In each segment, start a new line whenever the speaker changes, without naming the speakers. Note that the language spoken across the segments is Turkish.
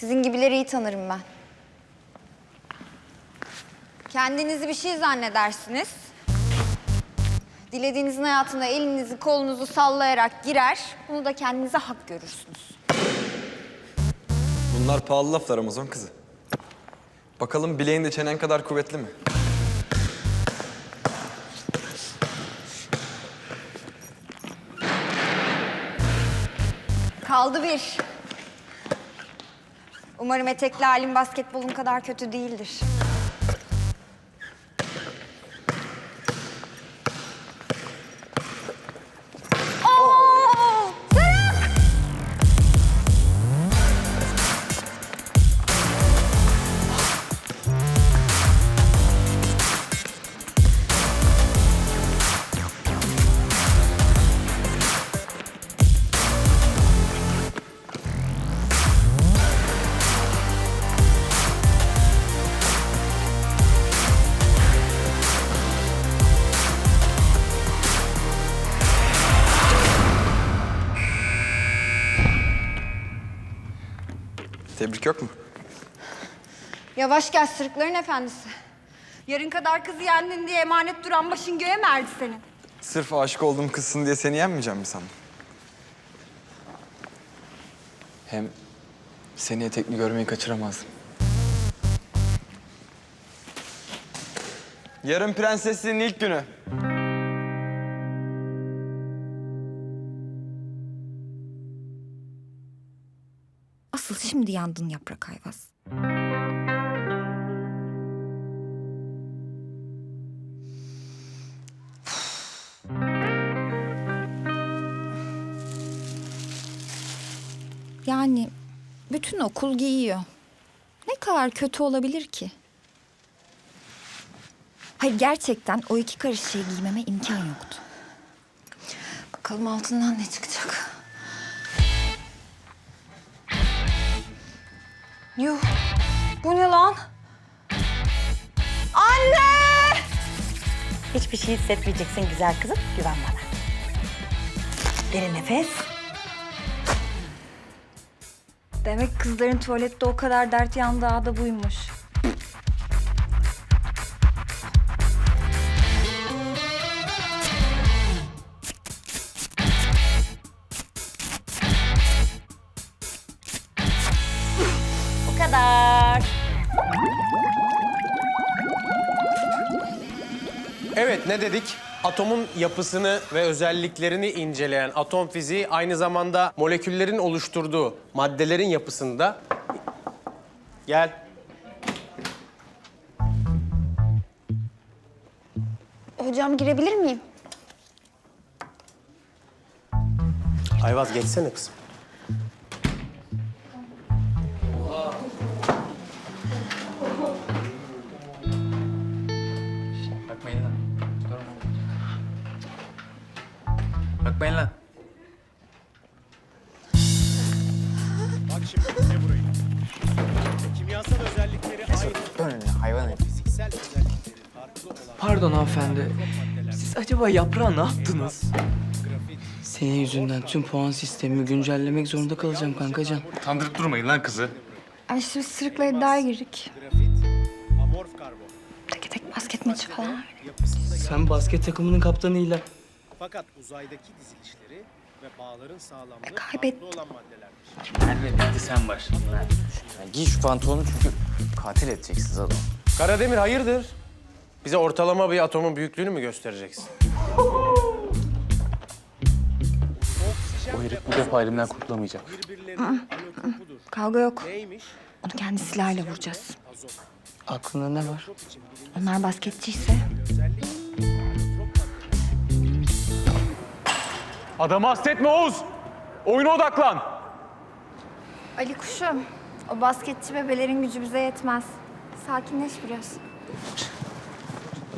Sizin gibileri iyi tanırım ben. Kendinizi bir şey zannedersiniz. Dilediğinizin hayatına elinizi kolunuzu sallayarak girer. Bunu da kendinize hak görürsünüz.
Bunlar pahalı laflar Amazon kızı. Bakalım bileğin de çenen kadar kuvvetli mi?
Kaldı bir. Umarım etekli halim basketbolun kadar kötü değildir.
Tebrik yok mu?
Yavaş gel sırıkların efendisi. Yarın kadar kızı yendin diye emanet duran başın göğe mi erdi senin?
Sırf aşık olduğum kızsın diye seni yenmeyeceğim mi sandın? Hem seni etekli görmeyi kaçıramazdım. Yarın prensesliğin ilk günü.
Şimdi yandın yaprak ayvaz. Yani bütün okul giyiyor. Ne kadar kötü olabilir ki? Hayır gerçekten o iki karış şey giymeme imkan yoktu. Bakalım altından ne çıkacak. Yuh. Bu ne lan? Anne!
Hiçbir şey hissetmeyeceksin güzel kızım. Güven bana. Derin nefes.
Demek kızların tuvalette o kadar dert yandığı da buymuş.
Ne dedik? Atomun yapısını ve özelliklerini inceleyen atom fiziği aynı zamanda moleküllerin oluşturduğu maddelerin yapısında... Gel.
Hocam girebilir miyim?
Ayvaz geçsene kızım.
Bakmayın lan.
Bak şimdi dinle burayı. Kimyasal özellikleri aynı,
Dön önüne hayvan herif.
fiziksel özellikleri farklı olan
Pardon hanımefendi. Siz acaba yaprağa ne yaptınız? Senin yüzünden tüm puan sistemimi güncellemek zorunda kalacağım kankacan.
Kandırıp durmayın lan kızı.
Ay şimdi sırıkla iddiaya girdik.
grafit, amorf karbon.
Tek tek basket maçı falan.
Yapısında
Sen basket takımının kaptanıyla
fakat uzaydaki dizilişleri ve bağların sağlamlığı farklı olan maddelerdir.
Merve bitti sen başladın ha.
Giy şu pantolonu çünkü katil edeceksiniz adamı.
Karademir hayırdır? Bize ortalama bir atomun büyüklüğünü mü göstereceksin?
O herif bu defa elimden kurtulamayacak.
Kavga yok.
Neymiş?
Onu kendi silahıyla vuracağız.
Aklında ne var?
Onlar basketçiyse
Adamı hastetme Oğuz. Oyuna odaklan.
Ali kuşum, o basketçi bebelerin gücü bize yetmez. Sakinleş biraz.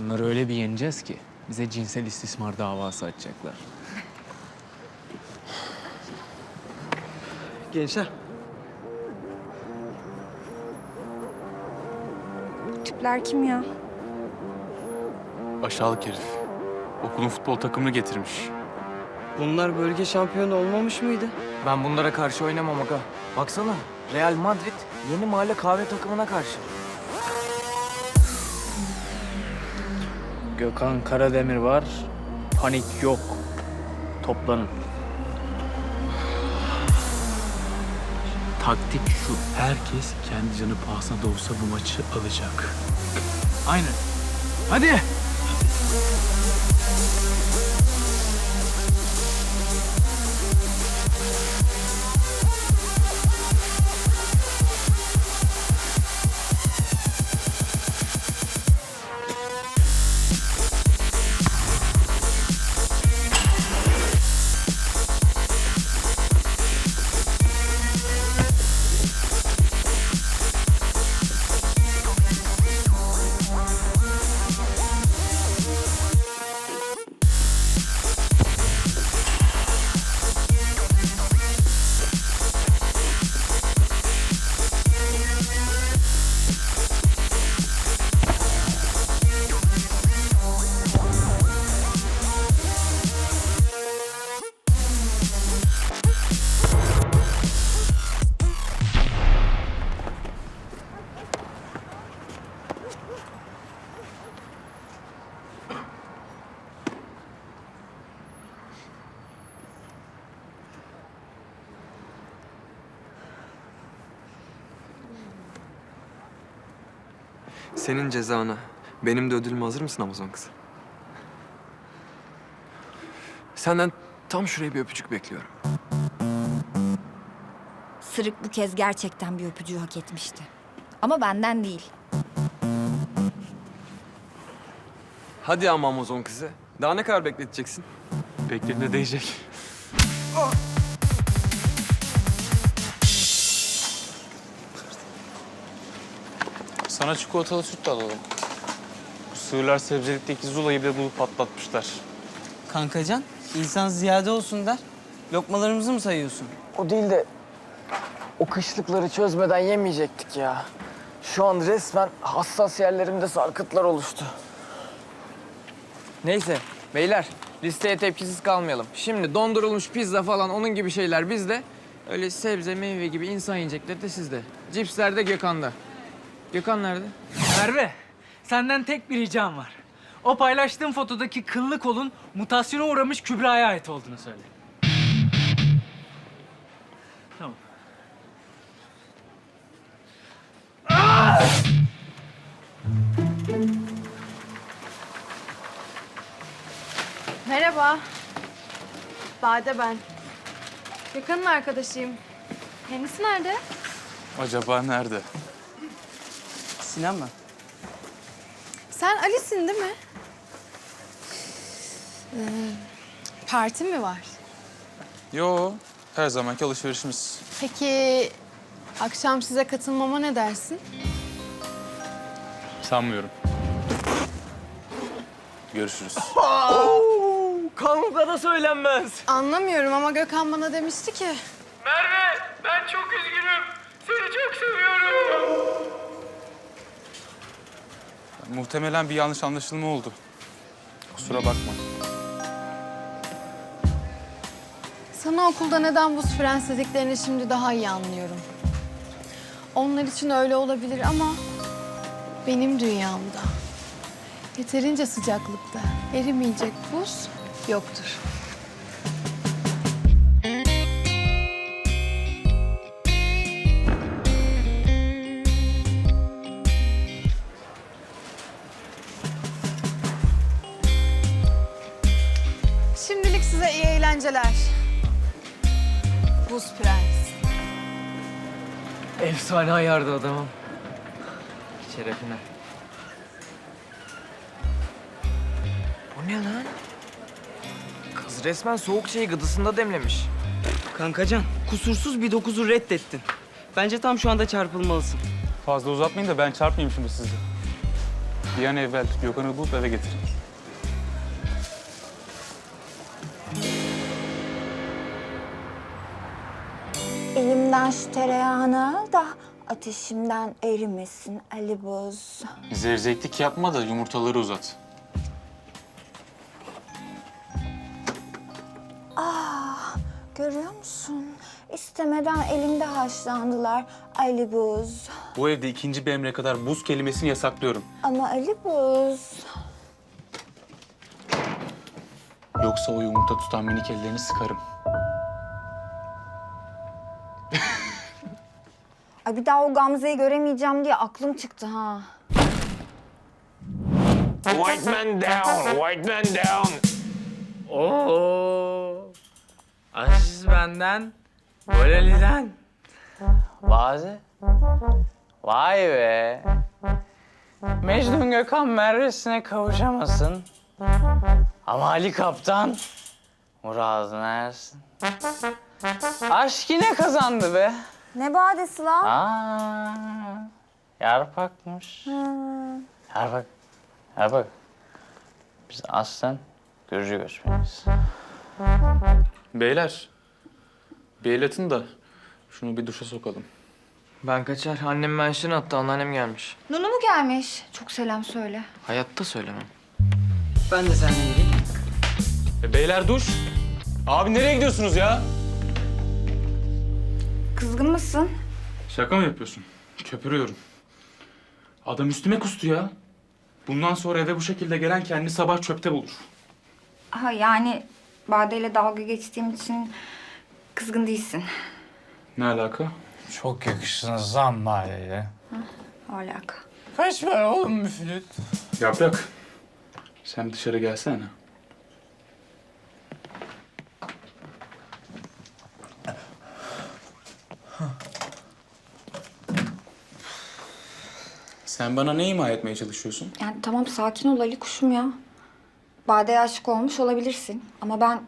Onları öyle bir yeneceğiz ki bize cinsel istismar davası açacaklar.
Gençler.
Tipler kim ya?
Aşağılık herif. Okulun futbol takımını getirmiş.
Bunlar bölge şampiyonu olmamış mıydı?
Ben bunlara karşı oynamam aga. Baksana
Real Madrid yeni mahalle kahve takımına karşı.
Gökhan Karademir var. Panik yok. Toplanın.
Taktik şu. Herkes kendi canı pahasına da olsa bu maçı alacak. Aynen. Hadi.
Senin cezana, benim de ödülüme hazır mısın Amazon kızı? Senden tam şuraya bir öpücük bekliyorum.
Sırık bu kez gerçekten bir öpücüğü hak etmişti. Ama benden değil.
Hadi ama Amazon kızı. Daha ne kadar bekleteceksin?
Beklediğinde değecek.
Sana çikolatalı süt de alalım. Bu sığırlar sebzelikteki Zula'yı bile bulup patlatmışlar.
Kankacan, insan ziyade olsun der. Lokmalarımızı mı sayıyorsun?
O değil de o kışlıkları çözmeden yemeyecektik ya. Şu an resmen hassas yerlerimde sarkıtlar oluştu. Neyse beyler listeye tepkisiz kalmayalım. Şimdi dondurulmuş pizza falan onun gibi şeyler bizde. Öyle sebze meyve gibi insan yiyecekleri de sizde. Cipsler de Gökhan'da. Gökhan nerede?
Merve, senden tek bir ricam var. O paylaştığın fotodaki kıllı kolun mutasyona uğramış Kübra'ya ait olduğunu söyle. Tamam.
Merhaba. Bade ben. Gökhan'ın arkadaşıyım. Kendisi nerede?
Acaba nerede?
Sinan mı?
Sen Ali'sin değil mi? Ee, parti mi var?
Yo, her zamanki alışverişimiz.
Peki akşam size katılmama ne dersin?
Sanmıyorum. Görüşürüz.
Kanunga da söylenmez.
Anlamıyorum ama Gökhan bana demişti ki.
Muhtemelen bir yanlış anlaşılma oldu. Kusura bakma.
Sana okulda neden buz prens dediklerini şimdi daha iyi anlıyorum. Onlar için öyle olabilir ama benim dünyamda yeterince sıcaklıkta erimeyecek buz yoktur.
Efsane ayardı adamım. Şerefine.
Bu ne lan? Kız resmen soğuk şeyi gıdısında demlemiş.
Kankacan, kusursuz bir dokuzu reddettin. Bence tam şu anda çarpılmalısın.
Fazla uzatmayın da ben çarpmayayım şimdi sizi. Bir an evvel Gökhan'ı bulup eve getirin.
Elimden şu tereyağını al da ateşimden erimesin Ali Boz.
Zevzeklik yapma da yumurtaları uzat.
Görüyor musun? İstemeden elimde haşlandılar Ali Buz.
Bu evde ikinci bir emre kadar buz kelimesini yasaklıyorum.
Ama Ali Buz.
Yoksa o yumurta tutan minik ellerini sıkarım.
Ay bir daha o Gamze'yi göremeyeceğim diye aklım çıktı ha.
White man down, white man down.
Oo. Aziz benden, Voleli'den. Bazı. Vay be. Mecnun Gökhan Merve'sine kavuşamasın. Ama Ali Kaptan muradına ersin. Aşk yine kazandı be.
Ne badesi lan?
Aa, yarpakmış. Yarpak. Yarpak. Biz aslen Gürcü göçmeniz.
Beyler, bir el atın da şunu bir duşa sokalım.
Ben kaçar. Annem menşini attı. Anneannem gelmiş.
Nunu mu gelmiş? Çok selam söyle.
Hayatta söylemem.
Ben de seninle geleyim.
E, beyler duş. Abi nereye gidiyorsunuz ya?
Kızgın mısın?
Şaka mı yapıyorsun? Köpürüyorum. Adam üstüme kustu ya. Bundan sonra eve bu şekilde gelen kendini sabah çöpte bulur.
Ha yani Bade'yle dalga geçtiğim için kızgın değilsin.
Ne alaka?
Çok yakıştınız lan mahalleye.
O alaka.
Kaç para oğlum müflüt?
Yaprak, sen dışarı gelsene. Sen bana ne ima etmeye çalışıyorsun?
Yani tamam sakin ol Ali kuşum ya. Bade'ye aşık olmuş olabilirsin. Ama ben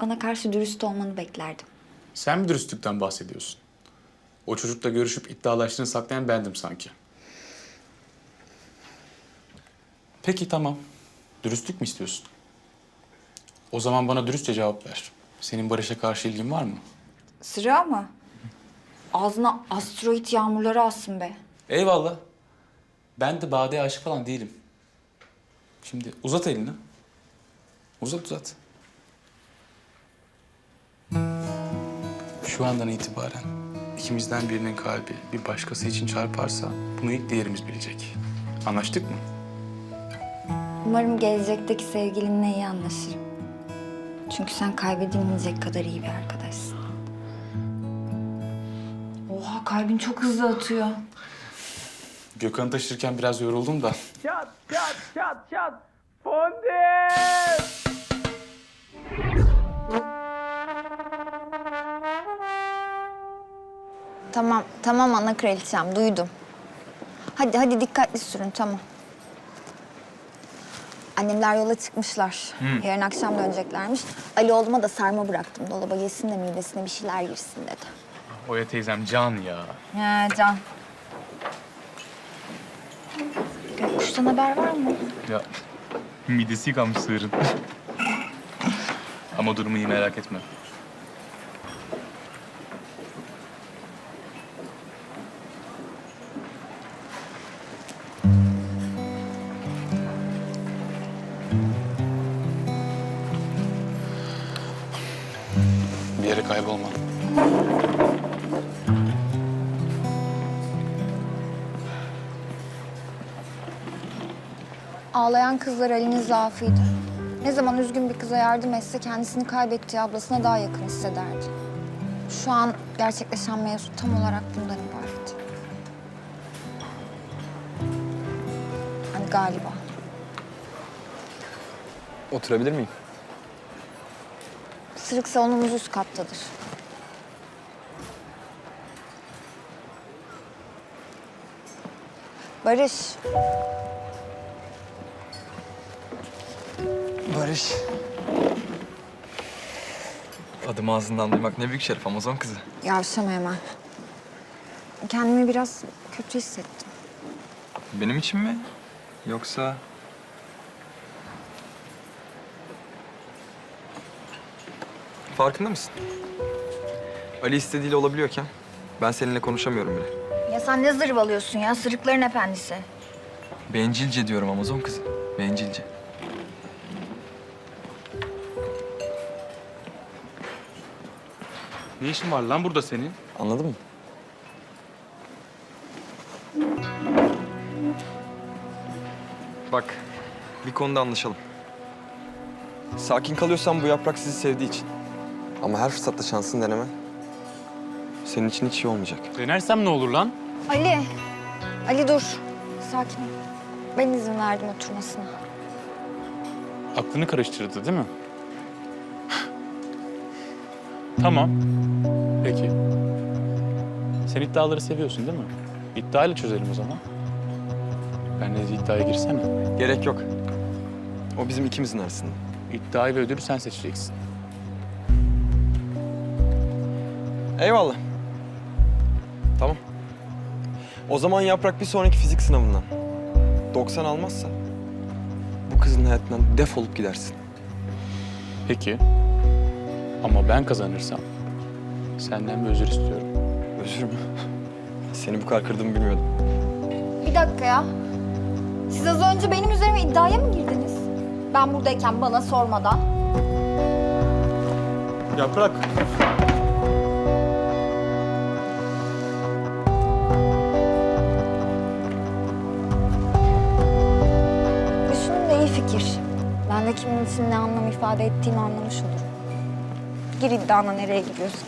bana karşı dürüst olmanı beklerdim.
Sen mi dürüstlükten bahsediyorsun? O çocukla görüşüp iddialaştığını saklayan bendim sanki. Peki tamam. Dürüstlük mü istiyorsun? O zaman bana dürüstçe cevap ver. Senin Barış'a karşı ilgin var mı?
Sıra mı? Ağzına asteroid yağmurları alsın be.
Eyvallah. Ben de Bade'ye aşık falan değilim. Şimdi uzat elini. Uzat uzat. Şu andan itibaren ikimizden birinin kalbi bir başkası için çarparsa bunu ilk diğerimiz bilecek. Anlaştık mı?
Umarım gelecekteki sevgilinle iyi anlaşırım. Çünkü sen kaybedilmeyecek kadar iyi bir arkadaşsın. Oha kalbin çok hızlı atıyor.
Gökhan'ı taşırken biraz yoruldum da.
Tamam, tamam ana kraliçem duydum. Hadi hadi dikkatli sürün tamam. Annemler yola çıkmışlar. Yarın akşam döneceklermiş. Ali oğluma da sarma bıraktım. Dolaba yesin de midesine bir şeyler girsin dedi.
Oya teyzem can ya.
He Can. Gökkuş'tan haber var mı?
Ya midesi yıkanmış sığırın. Ama durumu iyi merak etme. Bir yere kaybolma.
Ağlayan kızlar Ali'nin zaafıydı. Ne zaman üzgün bir kıza yardım etse kendisini kaybettiği ablasına daha yakın hissederdi. Şu an gerçekleşen mevzu tam olarak bundan ibaret. Hani galiba.
Oturabilir miyim?
Sırık salonumuz üst kattadır. Barış,
Barış. Adımı ağzından duymak ne büyük şeref Amazon kızı.
yavşama hemen. Kendimi biraz kötü hissettim.
Benim için mi? Yoksa... Farkında mısın? Ali istediğiyle olabiliyorken ben seninle konuşamıyorum bile.
Ya sen ne zırvalıyorsun ya? Sırıkların efendisi.
Bencilce diyorum Amazon kızı. Bencilce.
Ne işin var lan burada senin?
Anladın mı? Bak, bir konuda anlaşalım. Sakin kalıyorsan bu yaprak sizi sevdiği için. Ama her fırsatta şansını deneme. Senin için hiç iyi olmayacak.
Denersem ne olur lan?
Ali, Ali dur. Sakin ol. Ben izin verdim oturmasına.
Aklını karıştırdı değil mi? Tamam. Peki. Sen iddiaları seviyorsun değil mi? İddiayla çözelim o zaman. Ben de iddiaya girsene.
Gerek yok. O bizim ikimizin arasında.
İddiayı ve ödülü sen seçeceksin.
Eyvallah. Tamam. O zaman Yaprak bir sonraki fizik sınavından 90 almazsa bu kızın hayatından defolup gidersin.
Peki. Ama ben kazanırsam senden bir özür istiyorum.
Özür mü? Seni bu kadar kırdığımı bilmiyordum.
Bir dakika ya. Siz az önce benim üzerime iddiaya mı girdiniz? Ben buradayken bana sormadan.
Yaprak.
Düşünün de iyi fikir. Ben de kimin için ne anlam ifade ettiğimi anlamış olurum. Gir iddiana nereye gidiyorsun?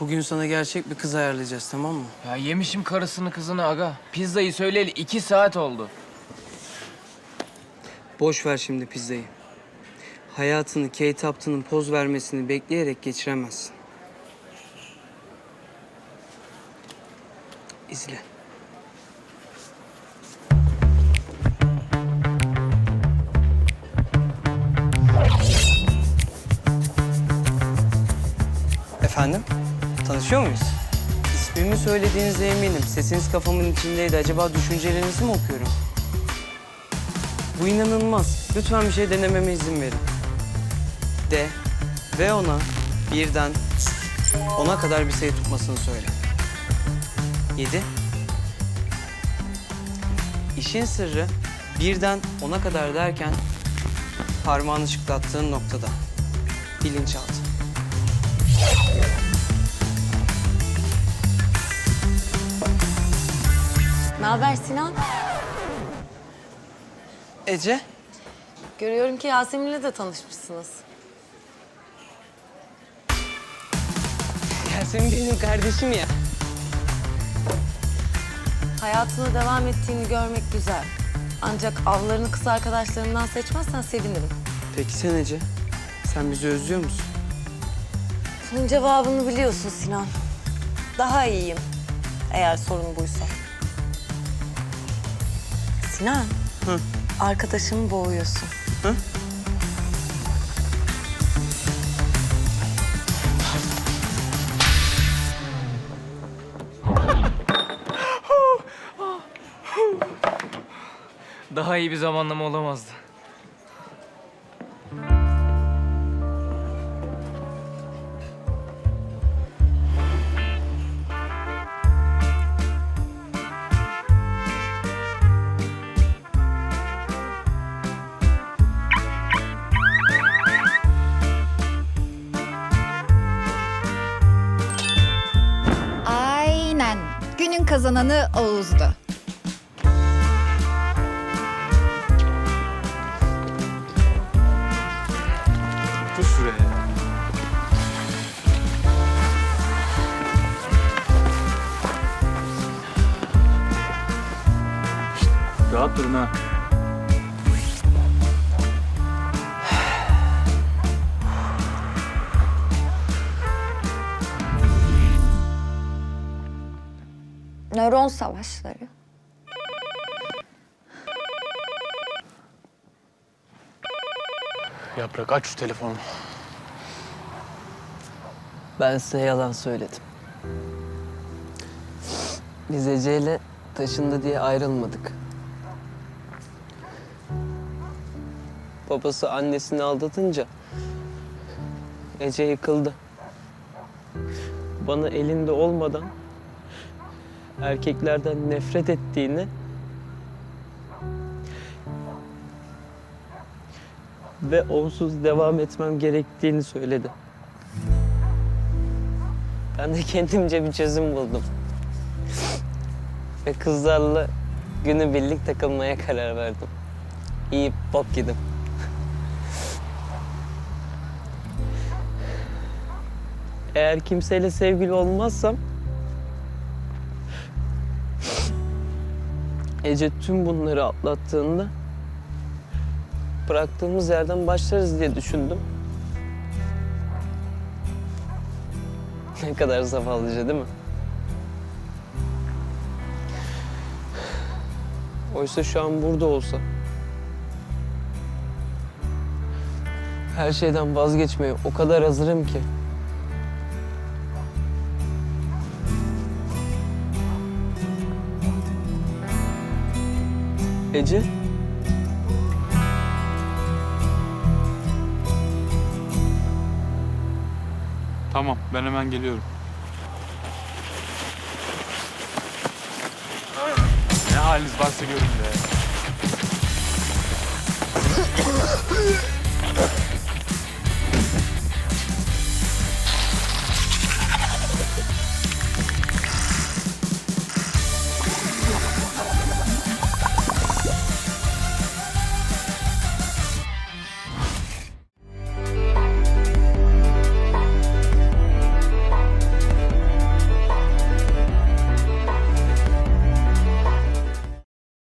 Bugün sana gerçek bir kız ayarlayacağız tamam mı?
Ya yemişim karısını kızını aga. Pizzayı söyleyeli iki saat oldu.
Boş ver şimdi pizzayı. Hayatını Kate Upton'ın poz vermesini bekleyerek geçiremezsin. İzle. Efendim? Tanışıyor muyuz? İsmimi söylediğinize eminim. Sesiniz kafamın içindeydi. Acaba düşüncelerinizi mi okuyorum? Bu inanılmaz. Lütfen bir şey denememe izin verin. De ve ona birden ona kadar bir sayı tutmasını söyle. Yedi. İşin sırrı birden ona kadar derken parmağını şıklattığın noktada. Bilinçaltı.
Ne haber Sinan?
Ece,
Görüyorum ki Yasemin'le de tanışmışsınız.
Yasemin benim kardeşim ya.
Hayatına devam ettiğini görmek güzel. Ancak avlarını kız arkadaşlarından seçmezsen sevinirim.
Peki sen Ece, sen bizi özlüyor musun?
Bunun cevabını biliyorsun Sinan. Daha iyiyim. Eğer sorun buysa. Sinan.
Hı.
Arkadaşımı boğuyorsun.
Hı?
Daha iyi bir zamanlama olamazdı.
Ha.
Nöron savaşları.
Yaprak aç şu telefonu.
Ben size yalan söyledim. Biz Ece'yle taşındı diye ayrılmadık. Babası annesini aldatınca Ece yıkıldı. Bana elinde olmadan erkeklerden nefret ettiğini
ve onsuz devam etmem gerektiğini söyledi. Ben de kendimce bir çözüm buldum. ve kızlarla günü birlik takılmaya karar verdim. İyi bok yedim. Eğer kimseyle sevgili olmazsam Ece tüm bunları atlattığında bıraktığımız yerden başlarız diye düşündüm. Ne kadar zavallıca değil mi? Oysa şu an burada olsa her şeyden vazgeçmeye o kadar hazırım ki. Ece?
Tamam, ben hemen geliyorum. Ne haliniz varsa görün be.